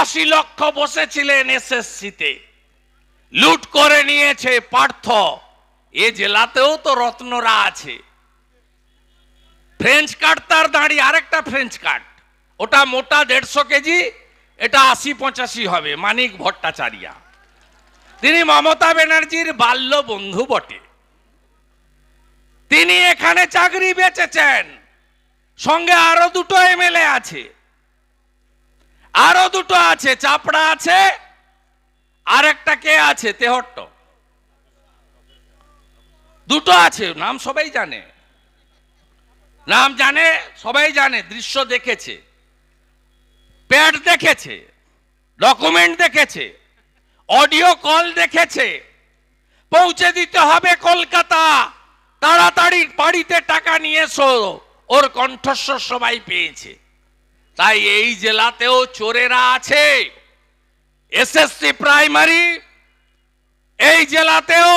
আশি লক্ষ বসেছিলেন এসএসসিতে। লুট করে নিয়েছে পার্থ। এ জেলাতেও তো রত্নরা আছে। ফ্রেঞ্চ কাট তার দাঁড়িয়ে আরেকটা ফ্রেঞ্চ কাট ওটা মোটা দেড়শো কেজি, এটা আশি পঁচাশি হবে, মানিক ভট্টাচারিয়া। তিনি মমতা ব্যানার্জির বাল্য বন্ধু বটে। তিনি এখানে চাকরি বেচেছেন। সঙ্গে আরও দুটো এমএলএ আছে। আরও দুটো আছে, চাপড়া আছে আর একটা কে আছে? তেহট্ট। দুটো আছে, নাম সবাই জানে। নাম জানে, সবাই জানে, দৃশ্য দেখেছে। প্যাড দেখেছে, ডকুমেন্ট দেখেছে, অডিও কল দেখেছে, পৌঁছে দিতে হবে কলকাতা। তাড়াতাড়ি বাড়িতে টাকা নিয়ে এসো, ওর কণ্ঠস্বর সবাই পেয়েছে। তাই এই জেলাতেও চোরেরা আছে। এসএসসি প্রাইমারি এই জেলাতেও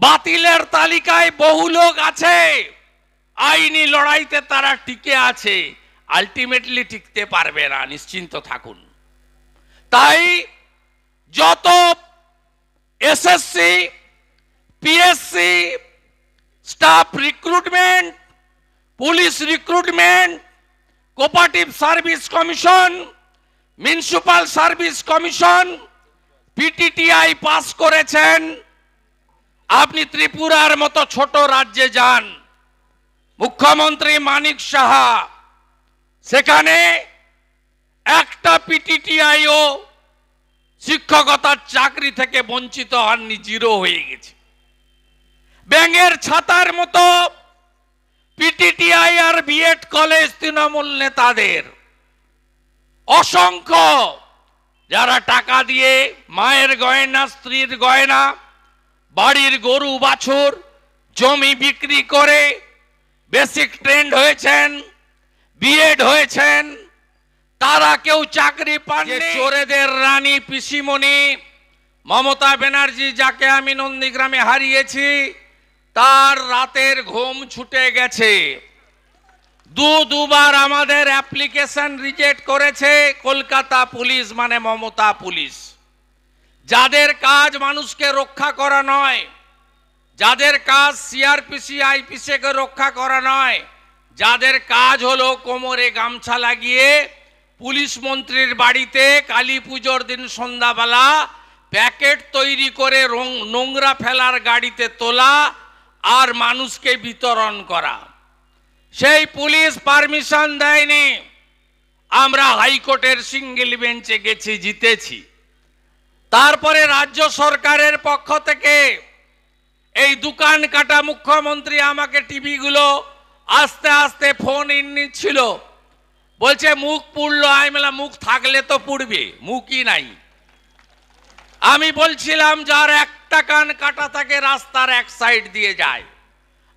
বাতিলের তালিকায় বহু লোক আছে। আইনি লড়াইতে তারা টিকে আছে আলটিমেটলি টিকতে পারবে না, নিশ্চিন্ত থাকুন। তাই যত SSC PSC staff recruitment police recruitment cooperative service commission municipal service commission PTTI pass করেছেন। আপনি ত্রিপুরার মতো ছোট রাজ্যে যান। মুখ্যমন্ত্রী মানিক সাহা, সেখানে একটা পিটিটিআইও শিক্ষকতার চাকরি থেকে বঞ্চিত হননি, জিরো হয়ে গেছে। ব্যাঙের ছাতার মতো পিটিটিআই আর বিএড কলেজ তৃণমূল নেতাদের অসংখ্য যারা টাকা দিয়ে মায়ের গয়না, স্ত্রীর গয়না, বাড়ির গরু, বাছুর, জমি বিক্রি করে বেসিক ট্রেন্ড হয়েছেন বিএড হয়েছেন, তারা কেউ চাকরি পাননি। চোরেদের রানী পিসিমণি মমতা ব্যানার্জি যাকে আমি নন্দীগ্রামে হারিয়েছি তার রাতের ঘুম ছুটে গেছে। দু দুবার আমাদের অ্যাপ্লিকেশন রিজেক্ট করেছে কলকাতা পুলিশ মানে মমতা পুলিশ। যাদের কাজ মানুষকে রক্ষা করা নয়, যাদের কাজ সিআরপিসি, আইপিসিকে রক্ষা করা নয়, যাদের কাজ হলো কোমরে গামছা লাগিয়ে পুলিশ মন্ত্রীর বাড়িতে কালী পুজোর দিন সন্ধ্যাবেলা প্যাকেট তৈরি করে নোংরা ফেলার গাড়িতে তোলা আর মানুষকে বিতরণ করা। সেই পুলিশ পারমিশন দেয়নি। আমরা হাইকোর্টের সিঙ্গেল বেঞ্চে গেছি, জিতেছি। তারপরে রাজ্য সরকারের পক্ষ থেকে এই দোকান কাটা মুখ্যমন্ত্রী আমাকে টিভিগুলো আস্তে আস্তে ফোন ইন নিচ্ছিল। বলছে, মুখ পুড়লো, আমি মুখ থাকলে তো পুড়বে, মুখই নাই। আমি বলছিলাম, যার একটা কান কাটা থাকে রাস্তার এক সাইড দিয়ে যায়।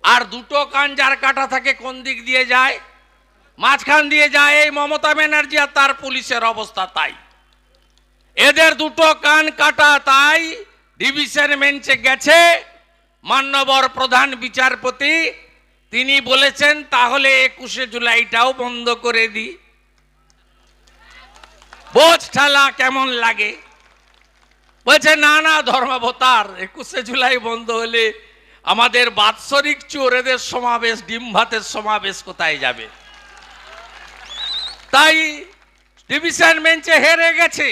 আর দুটো কান যার কাটা থাকে কোন দিক দিয়ে যায়? মাঝখান দিয়ে যায় এই মমতা ব্যানার্জি আর তার পুলিশের অবস্থা তাই। এদের দুটো কান কাটা তাই ডিভিশন বেঞ্চে গেছে। মান্যবর প্রধান বিচারপতি, তিনি বলেছেন, তাহলে একুশে জুলাইটাও বন্ধ করে দিই। বোঝ ঠেলা কেমন লাগে? বলছে না না ধর্মাবতার একুশে জুলাই বন্ধ হলে আমাদের বাৎসরিক চোরেদের সমাবেশ ডিম ভাতের সমাবেশ কোথায় যাবে? তাই ডিভিশন বেঞ্চে হেরে গেছে।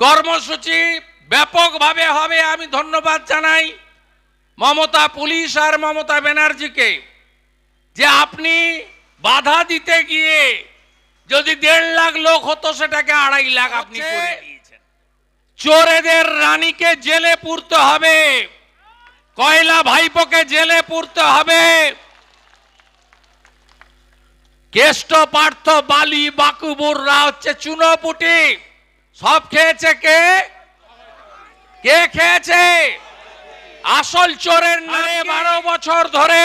কর্মসূচি ব্যাপকভাবে হবে আমি ধন্যবাদ জানাই মমতা পুলিশ আর মমতা ব্যানার্জিকে যে আপনি বাধা দিতে গিয়ে যদি দেড় লাখ লোক হতো সেটাকে আড়াই লাখ আপনি করে চোরেদের রানীকে জেলে পুরতে হবে। কয়লা ভাইপোকে জেলে পুরতে হবে। কেষ্ট পার্থ বালি বাকুবুররা হচ্ছে চুনোপুটি। সব খেয়েছে কে? কে খেয়েছে? আসল চোরের নামে বারো বছর ধরে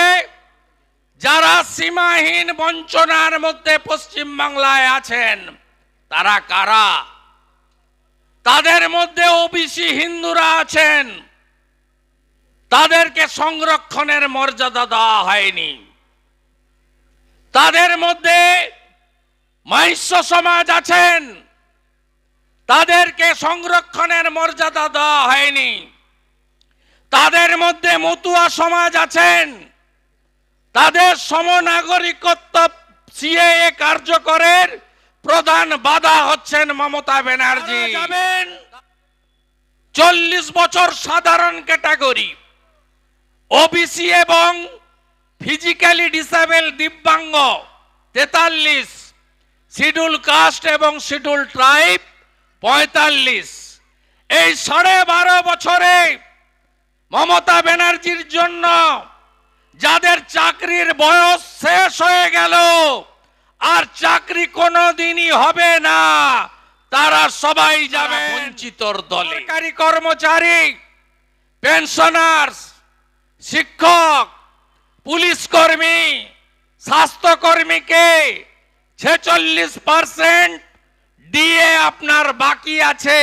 যারা সীমাহীন বঞ্চনার মধ্যে পশ্চিম বাংলায় আছেন তারা কারা? তাদের মধ্যে ওবিসি হিন্দুরা আছেন। তাদেরকে সংরক্ষণের মর্যাদা দেওয়া হয়নি। তাদের মধ্যে মাইশ্য সমাজ আছেন। তাদেরকে সংরক্ষণের মর্যাদা দেওয়া হয়নি। তাদের মধ্যে মতুয়া সমাজ আছেন। তাদের সমনাগরিকত্ব সিএএ কার্যকরের প্রধান বাধা হচ্ছেন মমতা ব্যানার্জি। যাবেন। চল্লিশ বছর সাধারণ ক্যাটাগরি ওবিসি এবং ফিজিক্যালি ডিসেবল দিব্যাঙ্গ তেতাল্লিশ। শিডিউল কাস্ট এবং শিডিউল ট্রাইব পঁয়তাল্লিশ। এই সাড়ে বারো বছরে মমতা ব্যানার্জির জন্য যাদের চাকরির বয়স শেষ হয়ে গেল আর চাকরি কোনো দিনই হবে না। তারা সবাই যাবে। বঞ্চিতর দলে। সরকারি কর্মচারী পেনশনার্স শিক্ষক পুলিশ কর্মী স্বাস্থ্যকর্মীকে ছেচল্লিশ পার্সেন্ট ডিএ আপনার বাকি আছে।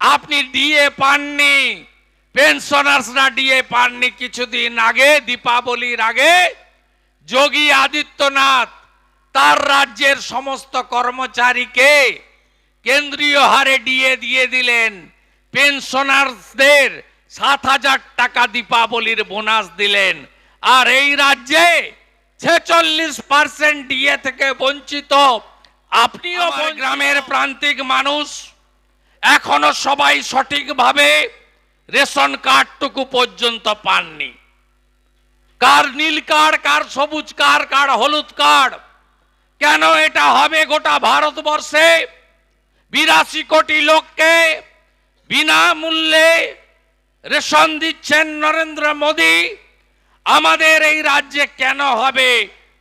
আপনি ডিএ পাননি পেনশনার্সরা ডিএ পাননি কিছুদিন আগে দীপাবলির আগে। যোগী আদিত্যনাথ তার রাজ্যের সমস্ত কর্মচারীকে কেন্দ্রীয় হারে ডিএ দিয়ে দিলেন। পেনশনার্সদের সাত হাজার টাকা দীপাবলির বোনাস দিলেন। আর এই রাজ্যে ছেচল্লিশ পার্সেন্ট ডিএ থেকে বঞ্চিত। আপনিও গ্রামের প্রান্তিক মানুষ এখনও সবাই সঠিকভাবে রেশন কার্ডটুকু পর্যন্ত পাননি। কার নীল কার্ড কার সবুজ কার্ড কার হলুদ কার্ড কেন এটা হবে গোটা ভারতবর্ষে? বিরাশি কোটি লোককে বিনামূল্যে রেশন দিচ্ছেন নরেন্দ্র মোদী। আমাদের এই রাজ্যে কেন হবে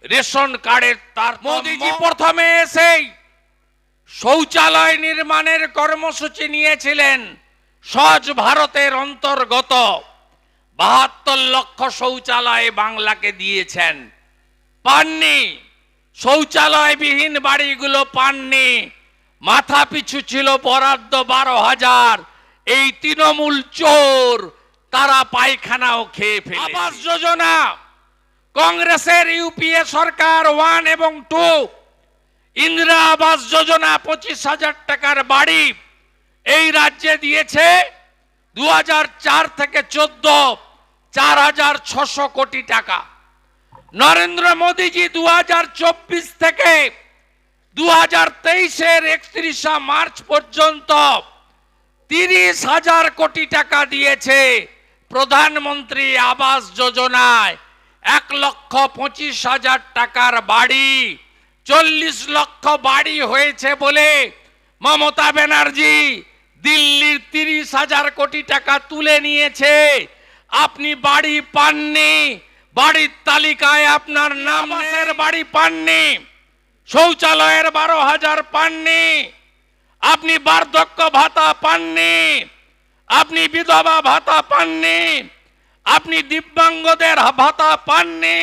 রেশন কার্ডের তার মোদীজি প্রথমে এসেই শৌচালয় নির্মাণের কর্মসূচি নিয়েছিলেন সহজ ভারতের অন্তর্গত। বাহাত্তর লক্ষ শৌচালয় বাংলাকে দিয়েছেন। পাননি। শৌচালয়বিহীন বাড়িগুলো পাননি। মাথা পিছু ছিল বরাদ্দ বারো হাজার। এই তৃণমূল চোর, তারা পায়খানাও খেয়ে ফেলে আবাস যোজনা। কংগ্রেসের ইউপিএ সরকার ওয়ান এবং টু। ইন্দিরা আবাস যোজনা পঁচিশ হাজার টাকার বাড়ি। এই রাজ্যে দিয়েছে দু থেকে চোদ্দ, চার হাজার ছশো কোটি টাকা। নরেন্দ্র মোদীজি দু হাজার চব্বিশ থেকে দু হাজার তেইশের একত্রিশা মার্চ পর্যন্ত তিরিশ হাজার কোটি টাকা দিয়েছে প্রধানমন্ত্রী আবাস যোজনায়। এক লক্ষ পঁচিশ হাজার টাকার বাড়ি, চল্লিশ লক্ষ বাড়ি হয়েছে বলে মমতা ব্যানার্জি দিল্লির তিরিশ হাজার কোটি টাকা তুলে নিয়েছে। আপনি বাড়ি পাননি বাড়ির তালিকায় আপনার নাম বাড়ি পাননি শৌচালয়ের বারো হাজার পাননি আপনি বার্ধক্য ভাতা পাননি আপনি বিধবা ভাতা পাননি আপনি দিব্যাঙ্গদের ভাতা পাননি